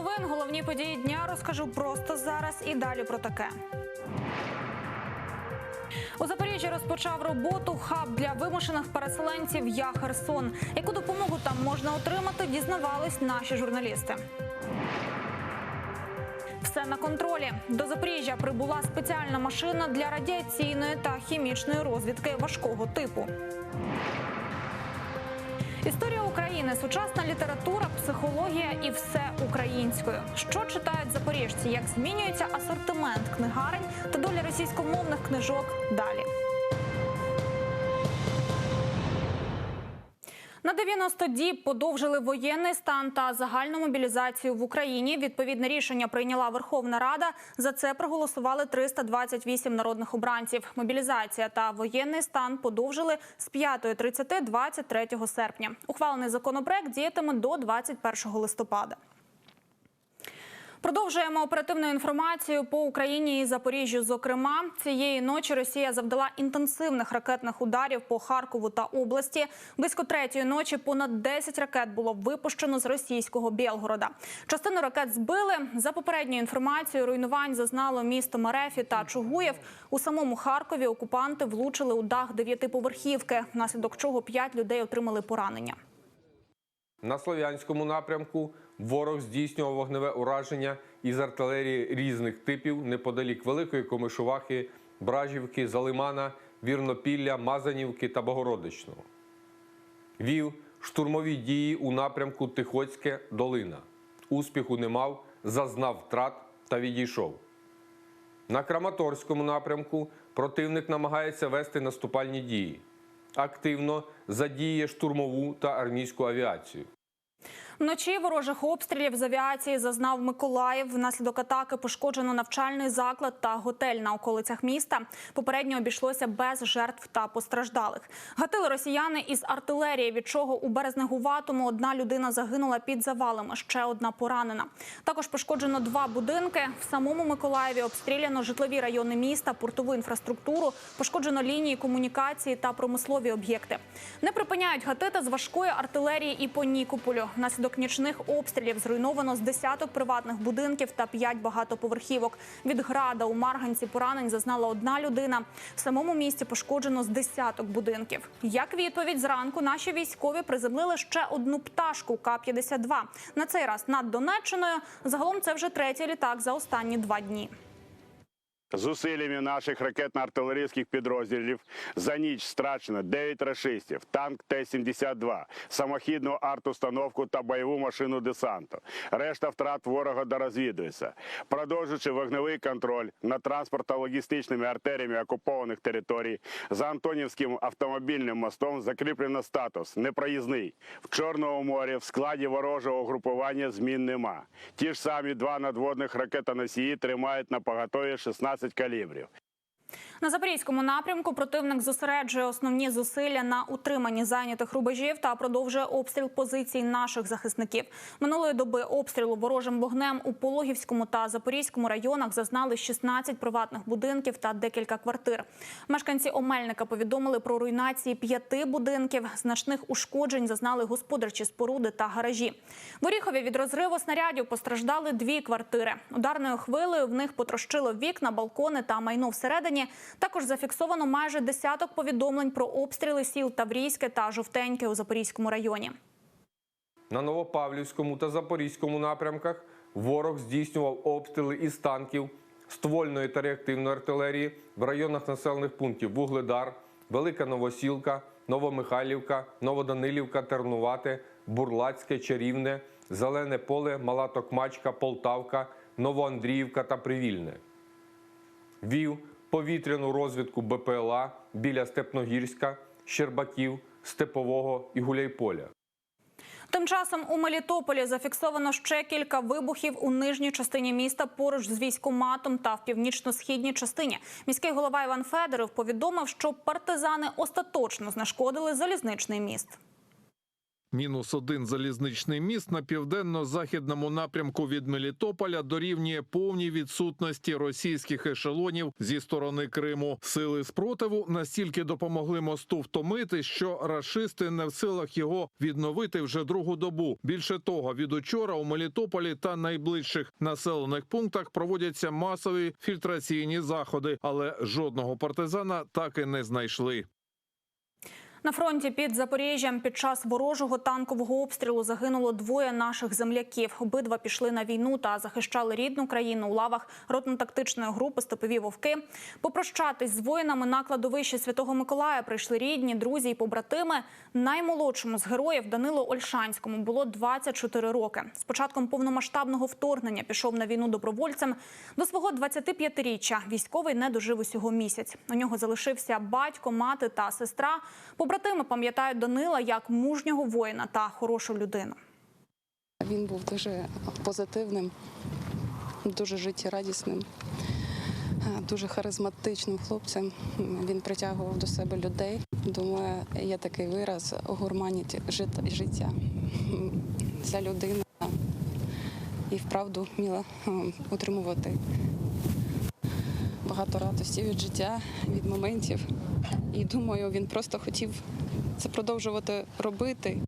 новин головні події дня розкажу просто зараз і далі про таке. У Запоріжжі розпочав роботу хаб для вимушених переселенців Я Херсон. Яку допомогу там можна отримати, дізнавались наші журналісти. Все на контролі. До Запоріжжя прибула спеціальна машина для радіаційної та хімічної розвідки важкого типу. Історія України, сучасна література, психологія і все українською. Що читають запоріжці? Як змінюється асортимент книгарень та доля російськомовних книжок далі. На 90 діб подовжили воєнний стан та загальну мобілізацію в Україні. Відповідне рішення прийняла Верховна Рада. За це проголосували 328 народних обранців. Мобілізація та воєнний стан подовжили з 5.30 23 серпня. Ухвалений законопроект діятиме до 21 листопада. Продовжуємо оперативну інформацію по Україні і Запоріжжю. Зокрема, цієї ночі Росія завдала інтенсивних ракетних ударів по Харкову та області. Близько третьої ночі понад 10 ракет було випущено з російського Білгорода. Частину ракет збили. За попередньою інформацією, руйнувань зазнало місто Мерефі та Чугуєв. У самому Харкові окупанти влучили у дах дев'ятиповерхівки, внаслідок чого п'ять людей отримали поранення. На Слов'янському напрямку ворог здійснював вогневе ураження із артилерії різних типів неподалік Великої Комишувахи, Бражівки, Залимана, Вірнопілля, Мазанівки та Богородичного. Вів штурмові дії у напрямку Тихоцьке Долина. Успіху не мав, зазнав втрат та відійшов. На Краматорському напрямку противник намагається вести наступальні дії. Активно задіє штурмову та армійську авіацію. Вночі ворожих обстрілів з авіації зазнав Миколаїв. Внаслідок атаки пошкоджено навчальний заклад та готель на околицях міста. Попередньо обійшлося без жертв та постраждалих. Гатили росіяни із артилерії, від чого у Березнегуватому одна людина загинула під завалами, ще одна поранена. Також пошкоджено два будинки. В самому Миколаєві обстріляно житлові райони міста, портову інфраструктуру, пошкоджено лінії комунікації та промислові об'єкти. Не припиняють гатити з важкої артилерії і по Нікополю. Внаслідок нічних обстрілів зруйновано з десяток приватних будинків та п'ять багатоповерхівок. Від града у Марганці поранень зазнала одна людина. В самому місті пошкоджено з десяток будинків. Як відповідь зранку наші військові приземлили ще одну пташку К-52. На цей раз над Донеччиною. Загалом це вже третій літак за останні два дні. Зусиллями наших ракетно-артилерійських підрозділів за ніч страчено 9 рашистів, танк Т-72, самохідну арт-установку та бойову машину десанту. Решта втрат ворога дорозвідується. Продовжуючи вогневий контроль над транспортно-логістичними артеріями окупованих територій, за Антонівським автомобільним мостом закріплено статус непроїзний. В Чорному морі в складі ворожого угрупування змін нема. Ті ж самі два надводних ракетоносії тримають на поготові 16 калібрів. На запорізькому напрямку противник зосереджує основні зусилля на утриманні зайнятих рубежів та продовжує обстріл позицій наших захисників. Минулої доби обстрілу ворожим вогнем у Пологівському та Запорізькому районах зазнали 16 приватних будинків та декілька квартир. Мешканці Омельника повідомили про руйнації п'яти будинків. Значних ушкоджень зазнали господарчі споруди та гаражі. В Оріхові від розриву снарядів постраждали дві квартири. Ударною хвилею в них потрощило вікна, балкони та майно всередині. Також зафіксовано майже десяток повідомлень про обстріли сіл Таврійське та Жовтеньке у Запорізькому районі. На Новопавлівському та Запорізькому напрямках ворог здійснював обстріли із танків, ствольної та реактивної артилерії в районах населених пунктів Вугледар, Велика Новосілка, Новомихайлівка, Новоданилівка, Тернувате, Бурлацьке, Чарівне, Зелене поле, Мала Токмачка, Полтавка, Новоандріївка та Привільне. Вів повітряну розвідку БПЛА біля Степногірська, Щербаків, Степового і Гуляйполя. Тим часом у Мелітополі зафіксовано ще кілька вибухів у нижній частині міста поруч з військоматом та в північно-східній частині. Міський голова Іван Федоров повідомив, що партизани остаточно знешкодили залізничний міст. Мінус один залізничний міст на південно-західному напрямку від Мелітополя дорівнює повній відсутності російських ешелонів зі сторони Криму. Сили спротиву настільки допомогли мосту втомити, що рашисти не в силах його відновити вже другу добу. Більше того, від учора у Мелітополі та найближчих населених пунктах проводяться масові фільтраційні заходи, але жодного партизана так і не знайшли. На фронті під Запоріжжям під час ворожого танкового обстрілу загинуло двоє наших земляків. Обидва пішли на війну та захищали рідну країну у лавах ротно-тактичної групи Степові вовки. Попрощатись з воїнами на кладовищі Святого Миколая прийшли рідні, друзі і побратими. Наймолодшому з героїв Данилу Ольшанському було 24 роки. З початком повномасштабного вторгнення пішов на війну добровольцем. До свого 25-річчя військовий не дожив усього місяць. У нього залишився батько, мати та сестра. Побратими пам'ятають Данила як мужнього воїна та хорошу людину. Він був дуже позитивним, дуже життєрадісним, е, дуже харизматичним хлопцем. Він притягував до себе людей. Думаю, є такий вираз гурманіті жит- життя. Ця людина і вправду вміла е, отримувати багато радості від життя, від моментів. І думаю, він просто хотів це продовжувати робити.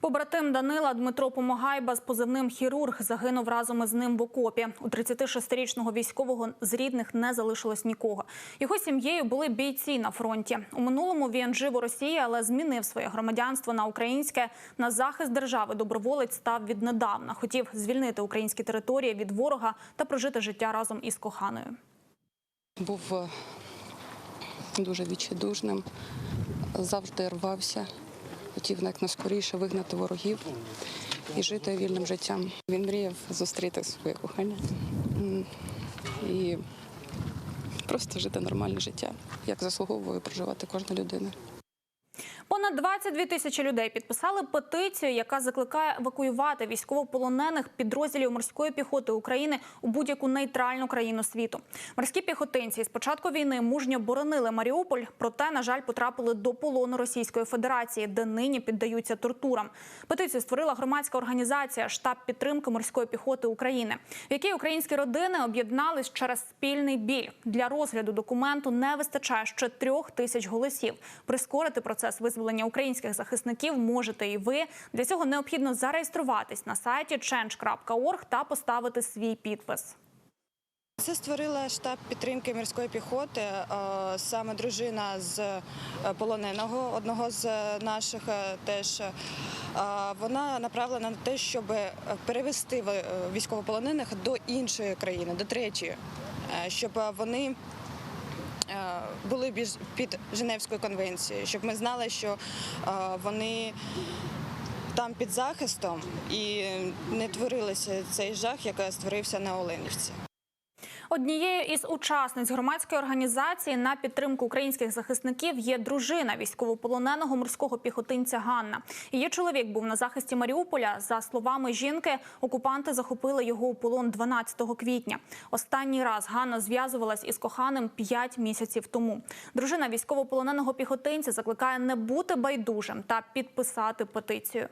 Побратим Данила Дмитро Помагайба з позивним хірург загинув разом із ним в окопі. У 36-річного військового з рідних не залишилось нікого. Його сім'єю були бійці на фронті. У минулому він жив у Росії, але змінив своє громадянство на українське. На захист держави доброволець став віднедавна. Хотів звільнити українські території від ворога та прожити життя разом із коханою. був е, дуже відчайдушним, завжди рвався, хотів якнайскоріше вигнати ворогів і жити вільним життям. Він мріяв зустріти своє кохання і просто жити нормальне життя, як заслуговує проживати кожна людина. Понад 22 тисячі людей підписали петицію, яка закликає евакуювати військовополонених підрозділів морської піхоти України у будь-яку нейтральну країну світу. Морські піхотинці з початку війни мужньо боронили Маріуполь, проте, на жаль, потрапили до полону Російської Федерації, де нині піддаються тортурам. Петицію створила громадська організація Штаб підтримки морської піхоти України, в якій українські родини об'єднались через спільний біль. Для розгляду документу не вистачає ще трьох тисяч голосів. Прискорити процес визволення українських захисників можете і ви. Для цього необхідно зареєструватись на сайті change.org та поставити свій підпис. Це створила штаб підтримки морської піхоти. е, Саме дружина з е, полоненого, одного з е, наших теж. Вона направлена на те, щоб перевести військовополонених до іншої країни, до третьої, щоб вони були більш під Женевською конвенцією, щоб ми знали, що е, вони там під захистом і не творилося цей жах, який створився на Оленівці. Однією із учасниць громадської організації на підтримку українських захисників є дружина військовополоненого морського піхотинця Ганна. Її чоловік був на захисті Маріуполя. За словами жінки, окупанти захопили його у полон 12 квітня. Останній раз Ганна зв'язувалась із коханим 5 місяців тому. Дружина військовополоненого піхотинця закликає не бути байдужим та підписати петицію.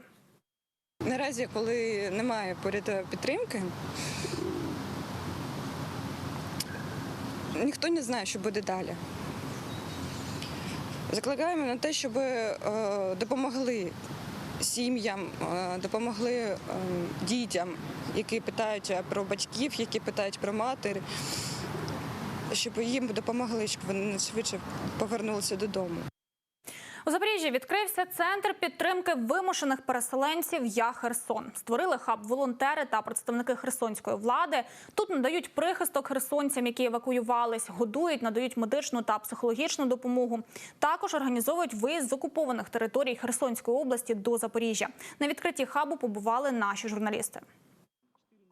Наразі, коли немає поряд підтримки, ніхто не знає, що буде далі. Закликаємо на те, щоб е, допомогли сім'ям, е, допомогли е, дітям, які питають про батьків, які питають про матері, щоб їм допомогли, щоб вони швидше повернулися додому. У Запоріжжі відкрився центр підтримки вимушених переселенців Я Херсон. Створили хаб волонтери та представники херсонської влади. Тут надають прихисток херсонцям, які евакуювались, годують, надають медичну та психологічну допомогу. Також організовують виїзд з окупованих територій Херсонської області до Запоріжжя. На відкритті хабу побували наші журналісти.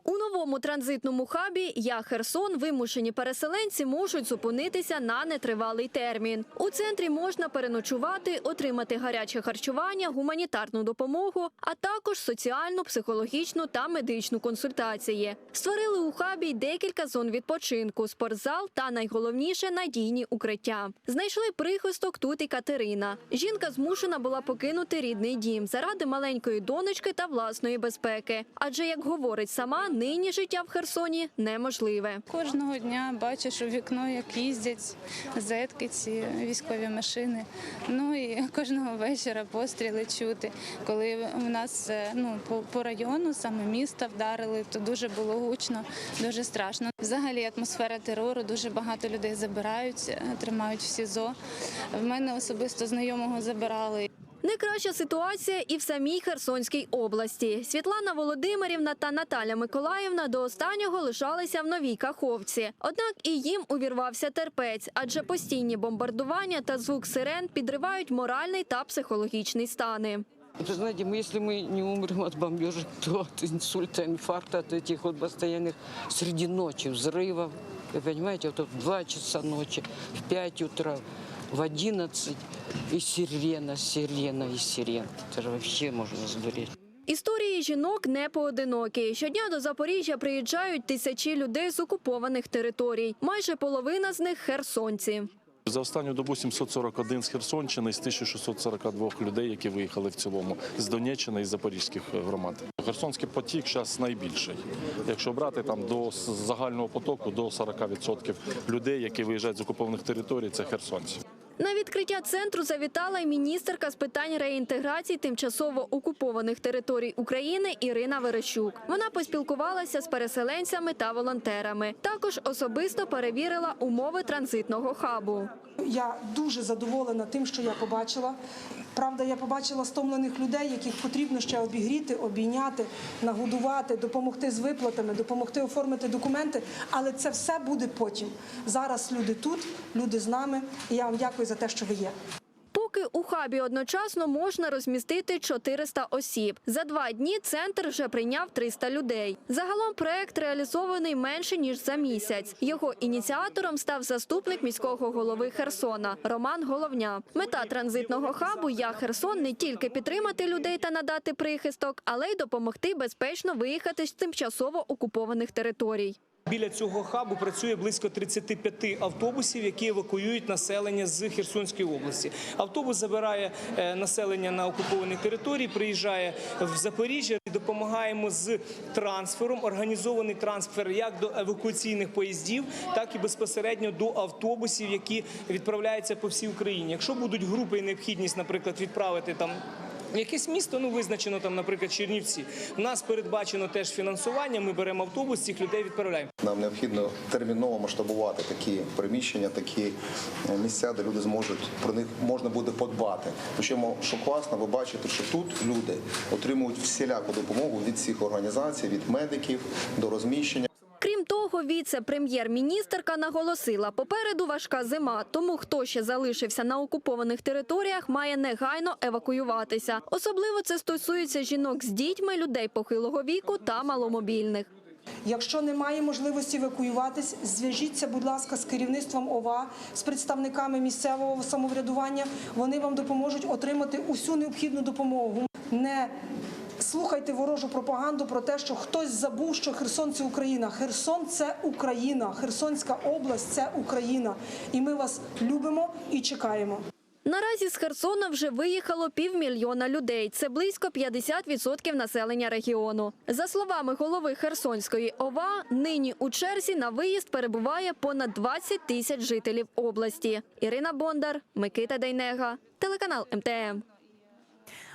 У новому транзитному хабі Я Херсон вимушені переселенці можуть зупинитися на нетривалий термін. У центрі можна переночувати, отримати гаряче харчування, гуманітарну допомогу, а також соціальну, психологічну та медичну консультації. Створили у хабі й декілька зон відпочинку, спортзал та найголовніше надійні укриття. Знайшли прихисток тут і Катерина. Жінка змушена була покинути рідний дім заради маленької донечки та власної безпеки. Адже, як говорить сама, нині життя в Херсоні неможливе. Кожного дня бачиш у вікно, як їздять зетки, ці військові машини. Ну і кожного вечора постріли чути. Коли в нас е, ну по, району саме міста вдарили, то дуже було гучно, дуже страшно. Взагалі атмосфера терору, дуже багато людей забирають, е, тримають в СІЗО. В мене особисто знайомого забирали. Не краща ситуація і в самій Херсонській області. Світлана Володимирівна та Наталя Миколаївна до останнього лишалися в новій Каховці. Однак і їм увірвався терпець, адже постійні бомбардування та звук сирен підривають моральний та психологічний стани. Вы знаете, мы, если мы не умрем от бомбежек, то от инсульта, инфаркта, от этих вот постоянных среди ночи взрывов. Вы понимаете, вот в 2 часа ночи, в 5 утра, в 11 і сирена, сирена і сирена. Це ж взагалі можна здуріти. Історії жінок не поодинокі. Щодня до Запоріжжя приїжджають тисячі людей з окупованих територій. Майже половина з них херсонці. За останню добу 741 з Херсонщини з 1642 людей, які виїхали в цілому з Донеччини і Запорізьких громад. Херсонський потік зараз найбільший. Якщо брати там до загального потоку до 40% людей, які виїжджають з окупованих територій, це херсонці. На відкриття центру завітала й міністерка з питань реінтеграції тимчасово окупованих територій України Ірина Верещук. Вона поспілкувалася з переселенцями та волонтерами. Також особисто перевірила умови транзитного хабу. Я дуже задоволена тим, що я побачила. Правда, я побачила стомлених людей, яких потрібно ще обігріти, обійняти, нагодувати, допомогти з виплатами, допомогти оформити документи. Але це все буде потім. Зараз люди тут, люди з нами. І я вам дякую за те, що ви є. Поки у хабі одночасно можна розмістити 400 осіб. За два дні центр вже прийняв 300 людей. Загалом проект реалізований менше ніж за місяць. Його ініціатором став заступник міського голови Херсона Роман Головня. Мета транзитного хабу Я Херсон не тільки підтримати людей та надати прихисток, але й допомогти безпечно виїхати з тимчасово окупованих територій. Біля цього хабу працює близько 35 автобусів, які евакуюють населення з Херсонської області. Автобус забирає е, населення на окупованій території, приїжджає в Запоріжжя. Допомагаємо з трансфером, організований трансфер як до евакуаційних поїздів, так і безпосередньо до автобусів, які відправляються по всій Україні. Якщо будуть групи і необхідність, наприклад, відправити там. Якесь місто ну визначено там, наприклад, Чернівці. У нас передбачено теж фінансування. Ми беремо автобус, цих людей відправляємо. Нам необхідно терміново масштабувати такі приміщення, такі е, місця, де люди зможуть про них можна буде подбати. Причому, що класно, ви бачите, що тут люди отримують всіляку допомогу від всіх організацій, від медиків до розміщення. Крім того, віце-прем'єр-міністерка наголосила, попереду важка зима, тому хто ще залишився на окупованих територіях, має негайно евакуюватися. Особливо це стосується жінок з дітьми, людей похилого віку та маломобільних. Якщо немає можливості евакуюватись, зв'яжіться, будь ласка, з керівництвом ОВА, з представниками місцевого самоврядування. Вони вам допоможуть отримати усю необхідну допомогу. Не слухайте ворожу пропаганду про те, що хтось забув, що Херсон це Україна. Херсон це Україна. Херсонська область це Україна. І ми вас любимо і чекаємо. Наразі з Херсона вже виїхало півмільйона людей. Це близько 50% населення регіону. За словами голови Херсонської ОВА, нині у черзі на виїзд перебуває понад 20 тисяч жителів області. Ірина Бондар, Микита Дейнега, телеканал МТМ.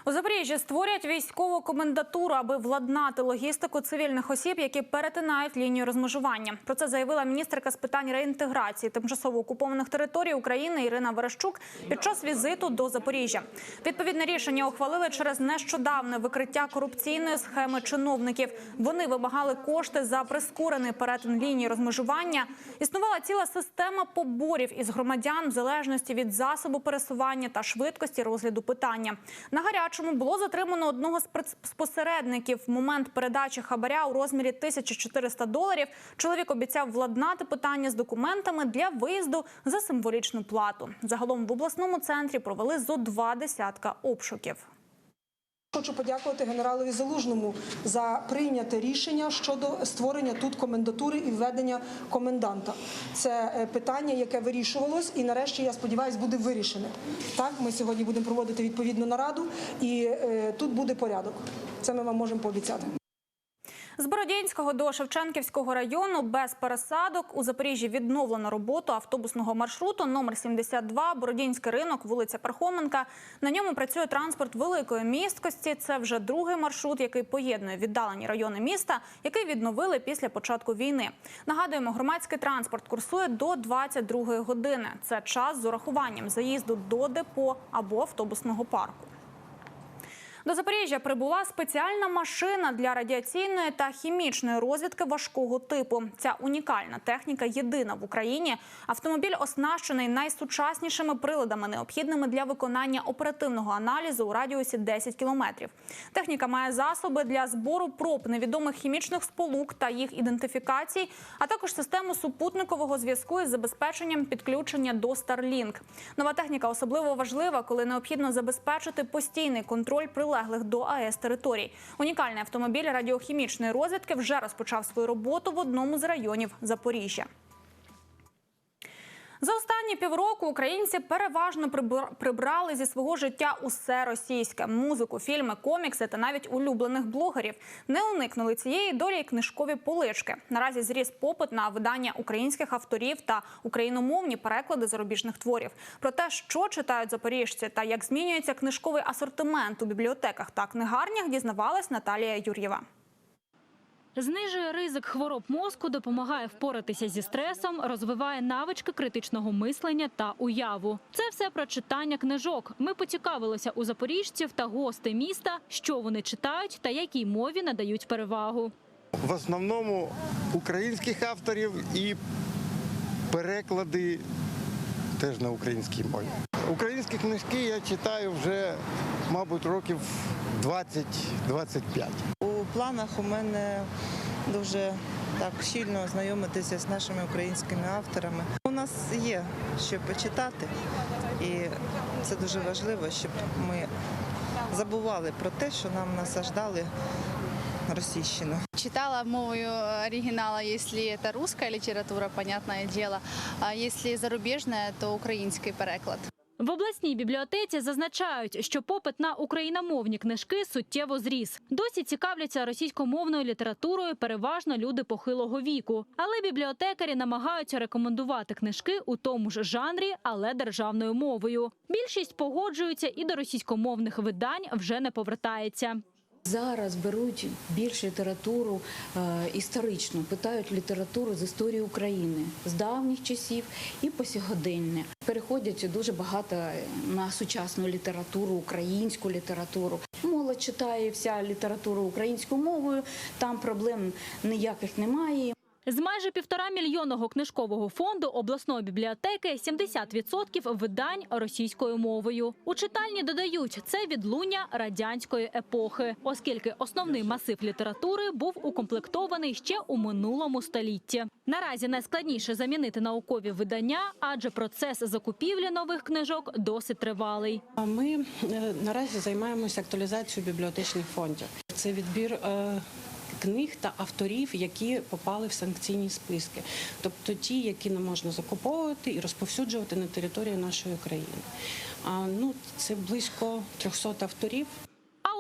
У Запоріжжі створять військову комендатуру, аби владнати логістику цивільних осіб, які перетинають лінію розмежування. Про це заявила міністерка з питань реінтеграції тимчасово окупованих територій України Ірина Верещук під час візиту до Запоріжжя. Відповідне рішення ухвалили через нещодавне викриття корупційної схеми чиновників. Вони вимагали кошти за прискорений перетин лінії розмежування. Існувала ціла система поборів із громадян в залежності від засобу пересування та швидкості розгляду питання. На гаряч. 2021-му було затримано одного з посередників в момент передачі хабаря у розмірі 1400 доларів. Чоловік обіцяв владнати питання з документами для виїзду за символічну плату. Загалом в обласному центрі провели зо два десятка обшуків. Хочу подякувати генералові Залужному за прийняте рішення щодо створення тут комендатури і введення коменданта. Це е, питання, яке вирішувалось, і нарешті я сподіваюся, буде вирішене. Так, ми сьогодні будемо проводити відповідну нараду, і е, тут буде порядок. Це ми вам можемо пообіцяти. З Бородянського до Шевченківського району без пересадок у Запоріжжі відновлено роботу автобусного маршруту номер 72 Бородянський ринок, вулиця Пархоменка. На ньому працює транспорт великої місткості. Це вже другий маршрут, який поєднує віддалені райони міста, який відновили після початку війни. Нагадуємо, громадський транспорт курсує до 22 години. Це час з урахуванням заїзду до депо або автобусного парку. До Запоріжжя прибула спеціальна машина для радіаційної та хімічної розвідки важкого типу. Ця унікальна техніка єдина в Україні. Автомобіль оснащений найсучаснішими приладами, необхідними для виконання оперативного аналізу у радіусі 10 кілометрів. Техніка має засоби для збору проб невідомих хімічних сполук та їх ідентифікацій, а також систему супутникового зв'язку із забезпеченням підключення до Starlink. Нова техніка особливо важлива, коли необхідно забезпечити постійний контроль прилеглих до АЕС територій. Унікальний автомобіль радіохімічної розвідки вже розпочав свою роботу в одному з районів Запоріжжя. За останні півроку українці переважно прибр- прибрали зі свого життя усе російське музику, фільми, комікси та навіть улюблених блогерів. Не уникнули цієї долі книжкові полички. Наразі зріс попит на видання українських авторів та україномовні переклади зарубіжних творів. Про те, що читають запоріжці та як змінюється книжковий асортимент у бібліотеках та книгарнях, дізнавалась Наталія Юр'єва. Знижує ризик хвороб мозку, допомагає впоратися зі стресом, розвиває навички критичного мислення та уяву. Це все про читання книжок. Ми поцікавилися у запоріжців та гостей міста, що вони читають та якій мові надають перевагу. В основному українських авторів і переклади теж на українській мові. Українські книжки я читаю вже, мабуть, років 20-25. У планах у мене дуже так щільно ознайомитися з нашими українськими авторами. У нас є що почитати, і це дуже важливо, щоб ми забували про те, що нам насаждали російщину. Читала мовою оригинала, если это русская литература, понятное дело. А если зарубежная, то український переклад. В обласній бібліотеці зазначають, що попит на україномовні книжки суттєво зріс. Досі цікавляться російськомовною літературою переважно люди похилого віку. Але бібліотекарі намагаються рекомендувати книжки у тому ж жанрі, але державною мовою. Більшість погоджуються і до російськомовних видань вже не повертається. Зараз беруть більш літературу е, історичну, питають літературу з історії України з давніх часів і по сьогодення. Переходять дуже багато на сучасну літературу, українську літературу. Молодь читає вся література українською мовою, там проблем ніяких немає. З майже півтора мільйонного книжкового фонду обласної бібліотеки 70% видань російською мовою. У читальні додають це відлуння радянської епохи, оскільки основний масив літератури був укомплектований ще у минулому столітті. Наразі найскладніше замінити наукові видання, адже процес закупівлі нових книжок досить тривалий. Ми е, наразі займаємося актуалізацією бібліотечних фондів. Це відбір е, книг та авторів, які попали в санкційні списки, тобто ті, які не можна закуповувати і розповсюджувати на території нашої країни. А, ну, це близько 300 авторів.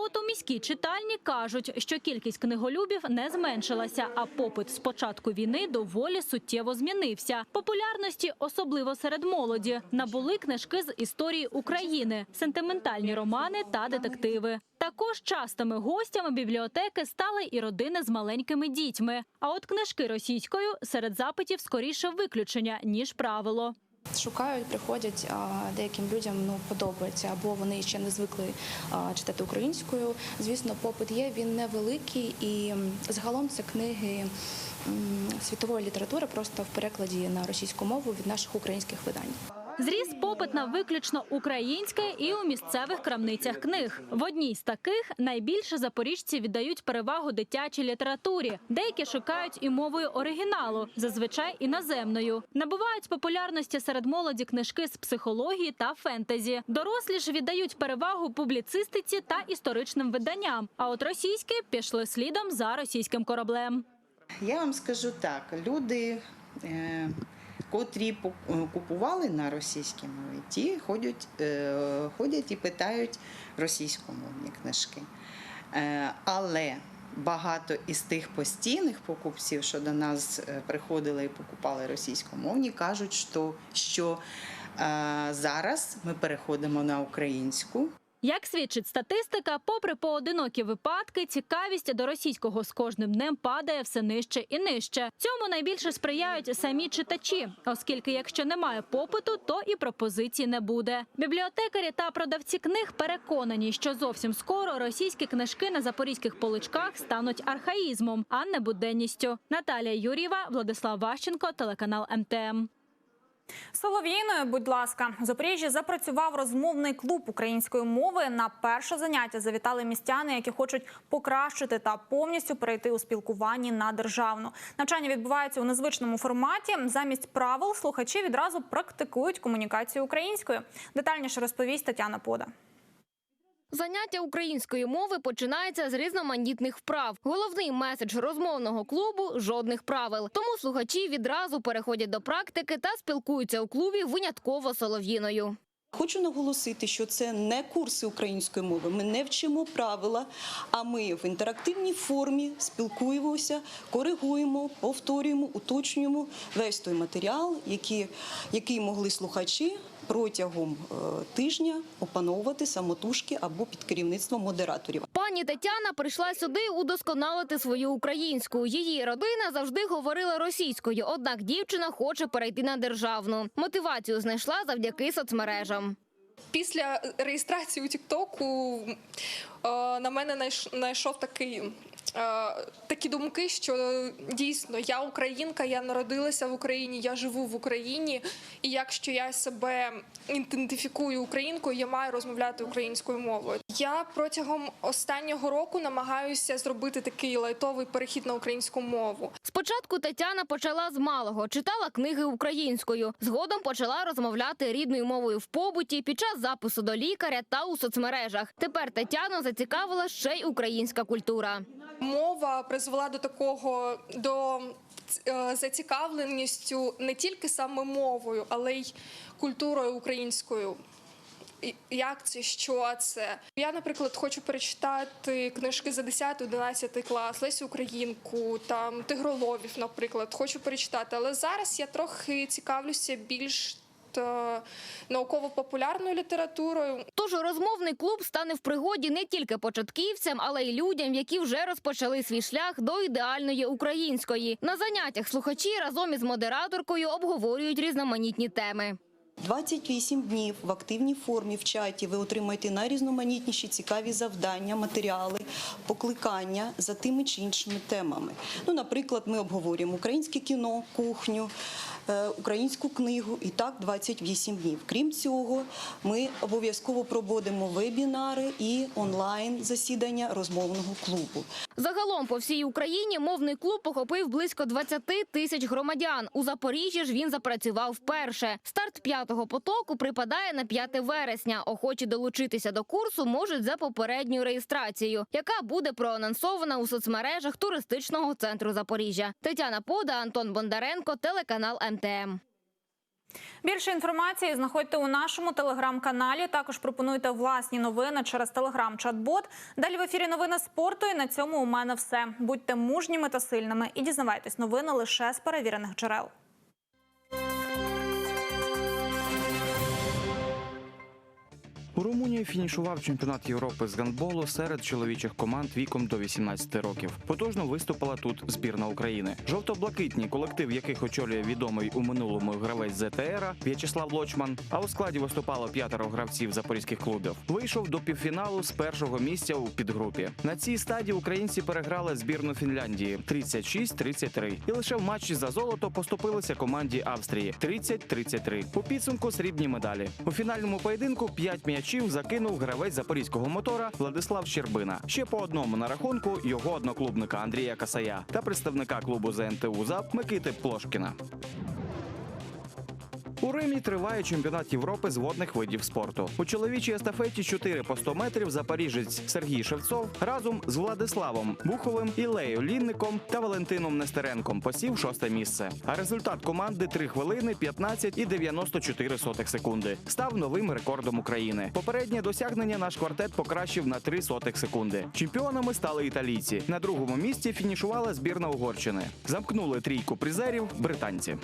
От у міській читальні кажуть, що кількість книголюбів не зменшилася, а попит з початку війни доволі суттєво змінився. Популярності, особливо серед молоді, набули книжки з історії України, сентиментальні романи та детективи. Також частими гостями бібліотеки стали і родини з маленькими дітьми. А от книжки російською серед запитів скоріше виключення ніж правило. Шукають, приходять, деяким людям ну подобається, або вони ще не звикли читати українською. Звісно, попит є, він невеликий, і загалом це книги світової літератури, просто в перекладі на російську мову від наших українських видань. Зріс попит на виключно українське і у місцевих крамницях книг. В одній з таких найбільше запоріжці віддають перевагу дитячій літературі. Деякі шукають і мовою оригіналу, зазвичай іноземною. Набувають популярності серед молоді книжки з психології та фентезі. Дорослі ж віддають перевагу публіцистиці та історичним виданням. А от російські пішли слідом за російським кораблем. Я вам скажу так: люди, е, котрі е, купували на російській мові, ті ходять, е, ходять і питають російськомовні книжки. Е, але багато із тих постійних покупців, що до нас приходили і покупали російськомовні, кажуть, що, що зараз ми переходимо на українську. Як свідчить статистика, попри поодинокі випадки, цікавість до російського з кожним днем падає все нижче і нижче. Цьому найбільше сприяють самі читачі, оскільки якщо немає попиту, то і пропозицій не буде. Бібліотекарі та продавці книг переконані, що зовсім скоро російські книжки на запорізьких поличках стануть архаїзмом, а не буденністю. Наталія Юрєва, Владислав Ващенко, телеканал МТМ. Солов'їною, будь ласка, в Запоріжжі запрацював розмовний клуб української мови. На перше заняття завітали містяни, які хочуть покращити та повністю перейти у спілкуванні на державну. Навчання відбувається у незвичному форматі. Замість правил слухачі відразу практикують комунікацію українською. Детальніше розповість Тетяна Пода. Заняття української мови починається з різноманітних вправ. Головний меседж розмовного клубу жодних правил. Тому слухачі відразу переходять до практики та спілкуються у клубі винятково солов'їною. Хочу наголосити, що це не курси української мови. Ми не вчимо правила, а ми в інтерактивній формі спілкуємося, коригуємо, повторюємо, уточнюємо весь той матеріал, який, який могли слухачі протягом е, тижня опановувати самотужки або під керівництвом модераторів. Пані Тетяна прийшла сюди удосконалити свою українську. Її родина завжди говорила російською, однак дівчина хоче перейти на державну. Мотивацію знайшла завдяки соцмережам. Після реєстрації у Тіктоку е, на мене найш- найшов такий. Е, Такі думки, що дійсно я українка, я народилася в Україні, я живу в Україні, і якщо я себе ідентифікую українкою, я маю розмовляти українською мовою. Я протягом останнього року намагаюся зробити такий лайтовий перехід на українську мову. Спочатку Тетяна почала з малого, читала книги українською. Згодом почала розмовляти рідною мовою в побуті під час запису до лікаря та у соцмережах. Тепер Тетяну зацікавила ще й українська культура. Мова призвела до такого до е, зацікавленістю не тільки саме мовою, але й культурою українською. Як це, що це? Я, наприклад, хочу перечитати книжки за 10-11 клас, Лесю Українку, там Тигроловів, наприклад, хочу перечитати. Але зараз я трохи цікавлюся більш та, науково-популярною літературою. Тож розмовний клуб стане в пригоді не тільки початківцям, але й людям, які вже розпочали свій шлях до ідеальної української. На заняттях слухачі разом із модераторкою обговорюють різноманітні теми. 28 днів в активній формі в чаті ви отримаєте найрізноманітніші цікаві завдання, матеріали, покликання за тими чи іншими темами. Ну, наприклад, ми обговорюємо українське кіно, кухню, українську книгу і так 28 днів. Крім цього, ми обов'язково проводимо вебінари і онлайн засідання розмовного клубу. Загалом по всій Україні мовний клуб охопив близько 20 тисяч громадян. У Запоріжжі ж він запрацював вперше. Старт п'ятого потоку припадає на 5 вересня. Охочі долучитися до курсу можуть за попередньою реєстрацією, яка буде проанонсована у соцмережах туристичного центру Запоріжжя. Тетяна Пода, Антон Бондаренко, телеканал МТМ. Більше інформації знаходьте у нашому телеграм-каналі. Також пропонуйте власні новини через телеграм-чат-бот. Далі в ефірі новини спорту. І на цьому у мене все. Будьте мужніми та сильними і дізнавайтесь новини лише з перевірених джерел. У Румунії фінішував чемпіонат Європи з гандболу серед чоловічих команд віком до 18 років. Потужно виступила тут збірна України. Жовто-блакитні колектив, яких очолює відомий у минулому гравець ЗТР В'ячеслав Лочман. А у складі виступало п'ятеро гравців запорізьких клубів. Вийшов до півфіналу з першого місця у підгрупі. На цій стадії українці переграли збірну Фінляндії 36-33. І лише в матчі за золото поступилися команді Австрії 30-33. У підсумку срібні медалі. У фінальному поєдинку 5 м'ячів закинув гравець запорізького мотора Владислав Щербина. Ще по одному на рахунку його одноклубника Андрія Касая та представника клубу ЗНТУ ЗАП Микити Плошкіна. У Римі триває чемпіонат Європи з водних видів спорту. У чоловічій естафеті 4 по 100 метрів запоріжець Сергій Шевцов разом з Владиславом Буховим, Ілею Лінником та Валентином Нестеренком посів шосте місце. А результат команди 3 хвилини 15 і 94 сотих секунди став новим рекордом України. Попереднє досягнення наш квартет покращив на 3 сотих секунди. Чемпіонами стали італійці. На другому місці фінішувала збірна Угорщини. Замкнули трійку призерів британці.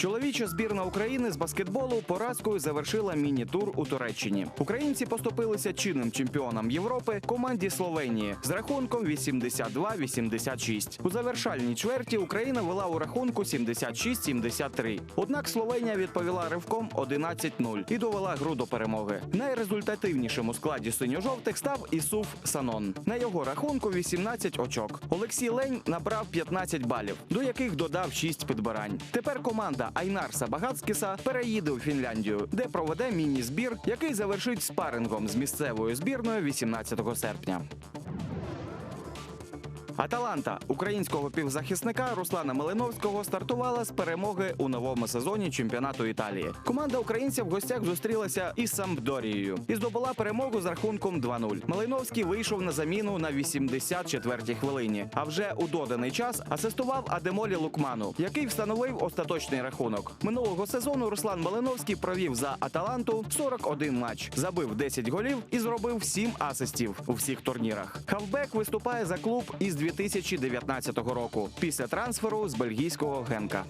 Чоловіча збірна України з баскетболу поразкою завершила міні-тур у Туреччині. Українці поступилися чинним чемпіонам Європи команді Словенії з рахунком 82-86. У завершальній чверті Україна вела у рахунку 76-73. Однак Словенія відповіла ривком 11-0 і довела гру до перемоги. Найрезультативнішим у складі синьо-жовтих став Ісуф Санон. На його рахунку 18 очок. Олексій Лень набрав 15 балів, до яких додав 6 підбирань. Тепер команда Айнарса Багацкіса переїде у Фінляндію, де проведе міні-збір, який завершить спарингом з місцевою збірною 18 серпня. Аталанта українського півзахисника Руслана Малиновського стартувала з перемоги у новому сезоні чемпіонату Італії. Команда українців в гостях зустрілася із Сампдорією і здобула перемогу з рахунком 2-0. Малиновський вийшов на заміну на 84-й хвилині. А вже у доданий час асистував Адемолі Лукману, який встановив остаточний рахунок. Минулого сезону Руслан Малиновський провів за Аталанту 41 матч, забив 10 голів і зробив 7 асистів у всіх турнірах. Хавбек виступає за клуб із 2019 року після трансферу з бельгійського генка.